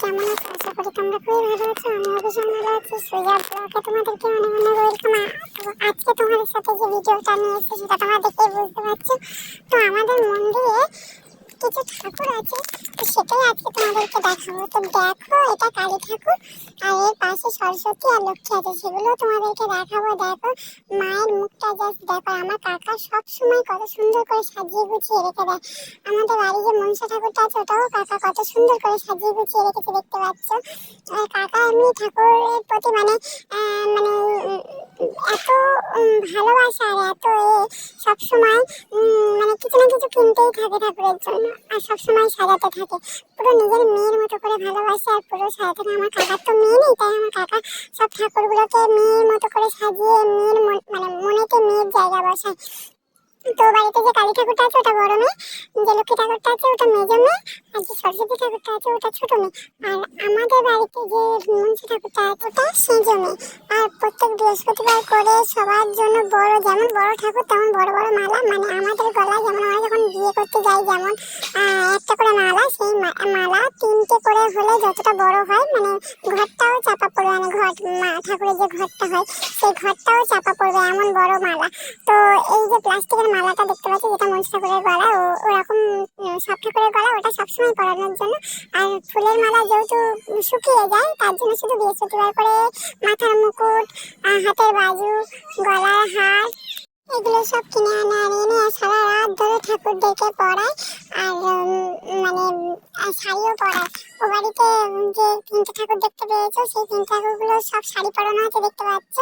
কেমন আছো? আশা করি তোমরা খুবই ভালো আছো। আমি ভীষণ ভালো আছি। সোজা ব্লগে তোমাদেরকে অনেক অনেক ওয়েলকাম। আজকে তোমাদের সাথে যে ভিডিওটা নিয়ে এসেছি, সেটা তোমরা দেখেই বুঝতে পারছ। তো আমাদের মন্দিরে কিছু ঠাকুর আছে, তো সেটাই আজকে তোমাদেরকে দেখাবো। তো দেখো, এটা কালী ঠাকুর, আর এর পাশে সরস্বতী আর লক্ষ্মী আছে। সেগুলো তোমাদেরকে দেখাবো। দেখো, মায়ের মুখটা জাস্ট দেখো আমার কাকা সব সময় কত সুন্দর করে সাজিয়ে গুছিয়ে রেখে দেয়। আমাদের বাড়ি যে মনসা ঠাকুরটা আছে, ওটাও কাকা কত সুন্দর করে সাজিয়ে গুছিয়ে রেখেছে, দেখতে পাচ্ছ। কাকা এমনি ঠাকুরের প্রতি মানে মানে এত ভালোবাসা আর এত সবসময় মানে কিছু না কিছু কিনতেই থাকে ঠাকুরের জন্য। আর সবসময় সাজাতে থাকে। পুরো নিজের মেয়ের মতো করে ভালোবাসে আর পুরো সাজাতে আমার কাকার তো মেয়ে নেই, তাই আমার কাকা সব ঠাকুরগুলোকে মেয়ের মতো করে সাজিয়ে, মেয়ের মানে মনেতে মেয়ের জায়গা বসায়। তো বাড়িতে যে কালী ঠাকুরটা আছে ওটা বড় মেয়ে, যে লক্ষ্মী ঠাকুরটা আছে ওটা মেজো মেয়ে, আর যে সরস্বতী ঠাকুরটা আছে ওটা ছোট মেয়ে। আর আমাদের বাড়িতে যে মনসা ঠাকুরটা আছে ওটা সেজো মেয়ে। আর প্রত্যেক বৃহস্পতিবার করে সবার জন্য বড়, যেমন বড় ঠাকুর তেমন বড় বড় মালা। মানে আমাদের গলায় যেমন আমরা যখন বিয়ে করতে যাই, যেমন একটা করে মালা, সেই মালা তিনটে করে হলে যতটা বড় হয় মানে ঘরটাও চাপা পড়বে মানে ঘট মা, ঠাকুরের যে ঘরটা হয়, সেই ঘরটাও চাপা পড়বে এমন বড় মালা। তো এই যে প্লাস্টিকের মালাটা দেখতে পাচ্ছি যেটা মনসা ঠাকুরের গলা ও, ওরকম সব ঠাকুরের গলা, ওটা সবসময় পরানোর জন্য। আর ফুলের মালা যেহেতু শুকিয়ে যায়, তার জন্য শুধু বৃহস্পতিবার করে মাথার মুকুট হাতের বাজু, গলার হার, এগুলো সব কিনে আনে, আর এনে সারা রাত ধরে ঠাকুরদেরকে পড়ায়। আর মানে শাড়িও পরায়। ও বাড়িতে যে তিনটে ঠাকুর দেখতে পেয়েছ, সেই তিন ঠাকুরগুলো সব শাড়ি পরানো আছে দেখতে পাচ্ছ।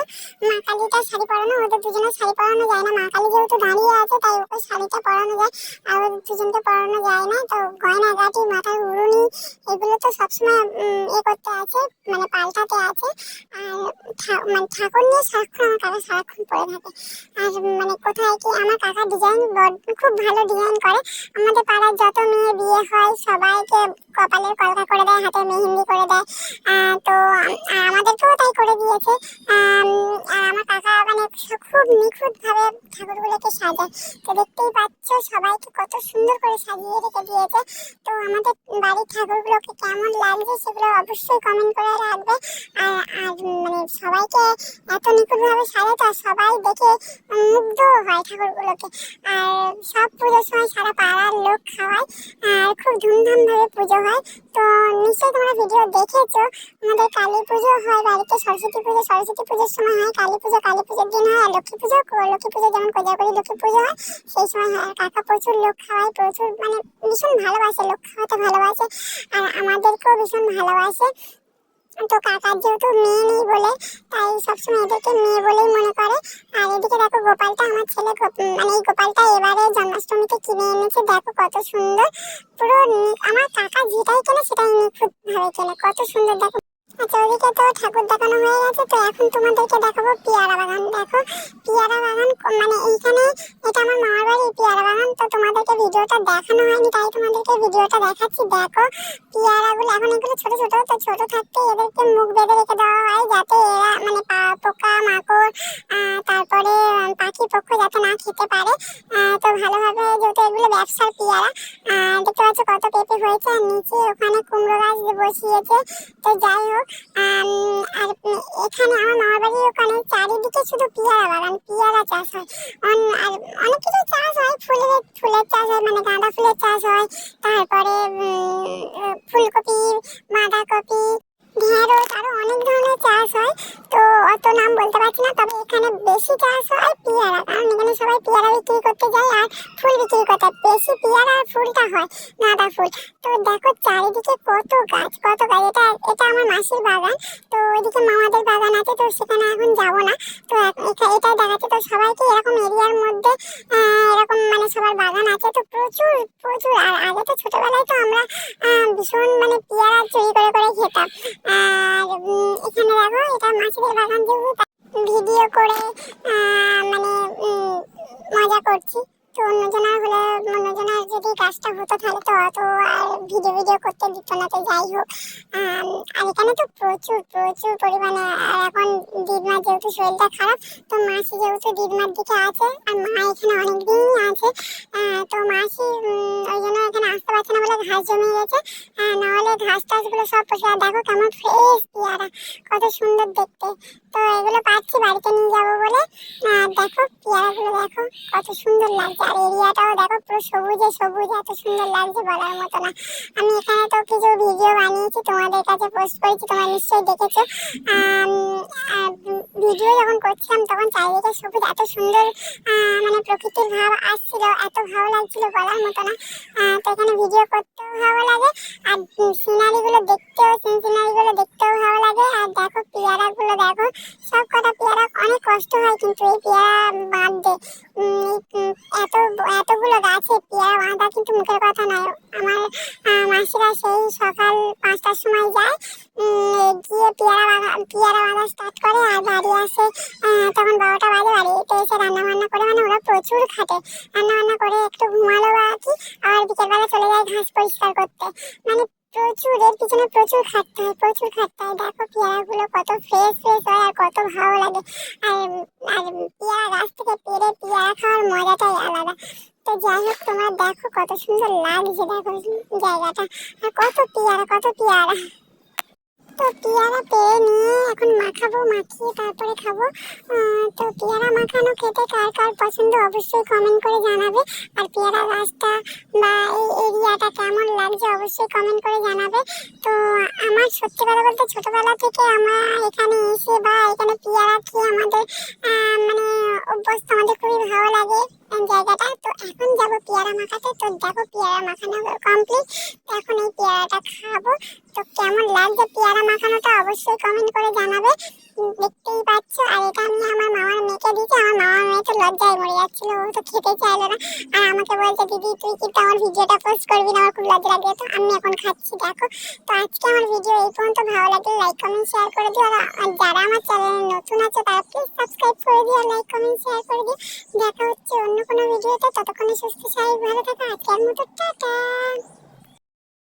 মা কালীটা শাড়ি পরানো, ওদের দুজনের শাড়ি পরানো যায় না। মা কালী যেহেতু দাঁড়িয়ে আছে, তাই ওকে শাড়িটা পরানো যায়, আর ওদের দুজনকে পরানো যায় না। তো গয়না গাটি, মাথার উড়ুনি, এগুলো তো সবসময় এ করতে আছে মানে পাল্টাতে আছে। আর মানে ঠাকুর নিয়ে সারাক্ষণ আমার কাকা সারাক্ষণ পরে থাকে। আর মানে কোথায় কি আমার কাকা ডিজাইন খুব ভালো ডিজাইন করে। আমাদের পাড়ার যত মেয়ে বিয়ে হয়, সবাইকে কপালের কলকা করে দেয়। হাতে মেহেন্দি করে দেয়। তো আমাদেরকেও তাই করে দিয়েছে। আমার কাকা মানে খুব নিখুঁত ভাবে ঠাকুরগুলোকে সাজায়। তো দেখতেই পাচ্ছ সবাইকে কত সুন্দর করে সাজিয়ে রেখে দিয়েছে। তো আমাদের বাড়ির ঠাকুরগুলোকে কেমন লাগছে সেগুলো অবশ্যই কমেন্ট করে রাখবে। আর আর মানে সবাইকে এত নিখুঁতভাবে সাজায় তো সবাই দেখে মুগ্ধ হয় ঠাকুরগুলোকে। আর সব পুজোর সময় সারা পাড়ার লোক খাওয়ায়। আর খুব ধুমধাম ভাবে পুজো হয়। তো নিশ্চয়ই তোমরা ভিডিও দেখেছ। আমাদের কালী পুজো হয় বাড়িতে সরস্বতী পুজো। সরস্বতী পুজোর সময় হয় কালী পুজো। কালী পুজোর দিন হয় লক্ষ্মী পুজো। লক্ষ্মী পুজো যেমন কোজাগরি লক্ষ্মী পুজো হয়, সেই সময় হয়। কাকা প্রচুর লোক খাওয়ায়, প্রচুর মানে ভীষণ ভালোবাসে। লোক খাওয়াতে ভালোবাসে। আর আমাদেরকেও ভীষণ ভালোবাসে। তো কাকার যেহেতু মেয়ে নেই বলে, তাই সবসময় এদেরকে মেয়ে বলেই মনে করে। আর এদিকে দেখো গোপালটা আমার ছেলে মানে এই গোপালটা এবারে জন্মাষ্টমীতে কিনে এনেছে। দেখো কত সুন্দর। পুরো আমার কাকা যেটাই কেনে সেটাই নিখুঁত ভাবে কেনে। কত সুন্দর দেখো। আচ্ছা ওদিকে তো ঠাকুর দেখানো হয়ে গেছে, তো এখন তোমাদেরকে দেখাবো পেয়ারা বাগান। দেখো, পেয়ারা বাগান মানে এইখানে এটা আমার মামার বাড়ির পেয়ারা বাগান, তো তোমাদেরকে ভিডিওটা দেখানো হয়নি, তাই তোমাদেরকে ভিডিওটা দেখাচ্ছি। দেখো, পেয়ারাগুলো, এখন এগুলো ছোট ছোট, তো ছোট থাকতে এদেরকে মুখ বেঁধে রেখে দেওয়া হয় যাতে এরা মানে পোকা, মাকড় তারপরে পাখি, পক্ষ যাতে না খেতে পারে। তো ভালোভাবে যেহেতু এগুলো ব্যবসার পেয়ারা দেখতে পাচ্ছ কত পেঁপে হয়েছে, আর নিচে ওখানে কুমড়ো গাছ বসিয়েছে। তো যাই হোক আর এখানে আমার মামার বাড়ির ওখানে চারিদিকে শুধু পেয়ারা বাগান, পেয়ারা চাষ হয়। আর অনেক কিছু চাষ হয়, ফুলের ফুলের চাষ হয় মানে গাঁদা ফুলের চাষ হয়। তারপরে ফুলকপি বাঁধাকপি ঢেঁড়স আরও অনেক ধরনের চাষ হয় তো অত নাম বলতে পারছি না, তবে এখানে বেশি চাষ হয় পেয়ারা। কারণ এখানে সবাই পেয়ারা বিক্রি করতে যায় আর ফুল বিক্রি করতে। বেশি পেয়ারা আর ফুলটা হয়, গাঁদা ফুল। তো দেখো চারিদিকে কত গাছ কত গাছ। এটা এটা আমার মাসির বাগান, তো ওইদিকে মামাদের বাগান আছে, তো সেখানে এখন যাব না। তো এ- এখা- এটাই দেখাচ্ছে। তো সবাইকে এরকম এরিয়ার মধ্যে এরকম মানে সবার বাগান আছে। তো প্রচুর প্রচুর। আর আগে তো ছোটবেলায় তো আমরা ভীষণ মানে পেয়ারা চুরি করে করে খেতাম। আর এখানে দেখো এটা মাসিদের বাগান যেহেতু ভিডিও করে মানে মজা করছি। তো অন্যজনা হলে অন্যজনা যদি গাছটা হতো তাহলে তো অত আর ভিডিও ভিডিও করতে দিত না। তো যাই হোক আর এখানে তো প্রচুর প্রচুর পরিমাণে, আর এখন দিদিমার যেহেতু শরীরটা খারাপ, তো মাসি যেহেতু দিদিমার দিকে আছে, আর মা এখানে অনেকদিনই আছে তো মাসি ওই জন্য এখানে আসতে পারছে না বলে ঘাস জমে গেছে। আহ, টাসগুলো সব আর দেখো কেমন ফ্রেশ পেয়ারা কত সুন্দর দেখতে। তো এগুলো পাচ্ছি বাড়িতে নিয়ে যাব বলে। আর দেখো পেয়ারাগুলো দেখো কত সুন্দর লাগছে। আর এরিয়াটাও দেখো পুরো সবুজে সবুজ এত সুন্দর লাগছে বলার মতো না। আমি এখানে তো কিছু ভিডিও বানিয়েছি তোমাদের কাছে পোস্ট করেছি তোমরা নিশ্চয়ই দেখেছ। ভিডিও যখন করছিলাম তখন চারিদিকে সবুজ এত সুন্দর মানে প্রকৃতির ভাব আসছিল এত ভালো লাগছিল বলার মতো না। তো এখানে ভিডিও করতেও ভালো লাগে আর সিনারি গুলো দেখতেও সিনারি গুলো দেখতেও ভালো লাগে। আর দেখো পেয়ারা গুলো দেখো সব কটা পেয়ারা অনেক কষ্ট হয় কিন্তু এই পেয়ারা এই, উম, এত এতগুলো গাছে পেয়ারা বাঁধা কিন্তু মুখের কথা নয় আমার আহ, মাসিরা সেই সকাল পাঁচটার সময় যায় উম, গিয়ে পেয়ারা বাঁধা পেয়ারা বাঁধা স্টার্ট করে আর বাড়ি আসে বারোটা বাজে বাড়িতে এসে রান্না বান্না করে মানে ওরা প্রচুর খাটে। রান্না বান্না করে একটু ঘুমালো বা কি আর বিকেলবেলা চলে যায় ঘাস পরিষ্কার করতে। মানে প্রচুর, এর পিছনে প্রচুর খাটতে হয়, প্রচুর খাটতে হয়। দেখো পেয়ারাগুলো কত ফ্রেশ ফ্রেশ হয় আর কত ভালো লাগে। আর আর পেয়ারা গাছ থেকে পেরে পেয়ারা খাওয়ার মজাটাই আলাদা। তো যাই হোক, তোমরা দেখো কত সুন্দর লাগছে, দেখো জায়গাটা। আর কত পেয়ারা কত পেয়ারা। তো পেয়ারা পেরে নিয়ে এখন মাখাবো, মাখিয়ে তারপরে খাব। তো পেয়ারা মাখানো খেতে কার কার পছন্দ অবশ্যই কমেন্ট করে জানাবে। আর পেয়ারা গাছটা বা এই এরিয়াটা কেমন লাগছে অবশ্যই কমেন্ট করে জানাবে। তো আমার সত্যি কথা বলতে ছোটবেলা থেকে আমরা এখানে এসে বা এখানে পেয়ারা খেয়ে আমাদের মানে অভ্যস্ত, আমাদের খুবই ভালো লাগে। জায়গাটা? তো এখন যাব পেয়ারা মাখাতে। তো দেখো পেয়ারা মাখানো কমপ্লিট তো এখন এই পেয়ারাটা খাব। তো কেমন লাগছে পেয়ারা মাখানোটা অবশ্যই কমেন্ট করে জানাবে। দেখতেই পাচ্ছ। আর এটা আমি আমার মামার মেয়েকে দিয়েছি। আমার মামার মেয়ে তো লজ্জায় মরে যাচ্ছিল। ও তো খেতে চাইলো না। আর আমাকে বলছে, দিদি, তুই কিন্তু আমার ভিডিওটা পোস্ট করবি না। আমার খুব লজ্জা লাগবে। তো আমি এখন খাচ্ছি। দেখো, তো আজকে আমার ভিডিও এই পর্যন্ত। ভালো লাগলে লাইক কমেন্ট শেয়ার করে দিও। আর যারা আমার চ্যানেলে নতুন আছে, তারা প্লিজ সাবস্ক্রাইব করে দিও। লাইক কমেন্ট শেয়ার করে দিও। দেখা হচ্ছে অন্য কোনো ভিডিওতে। ততক্ষণে সুস্থ, স্বাভাবিক, ভালো থাকো। আজকের মতো, টাটা!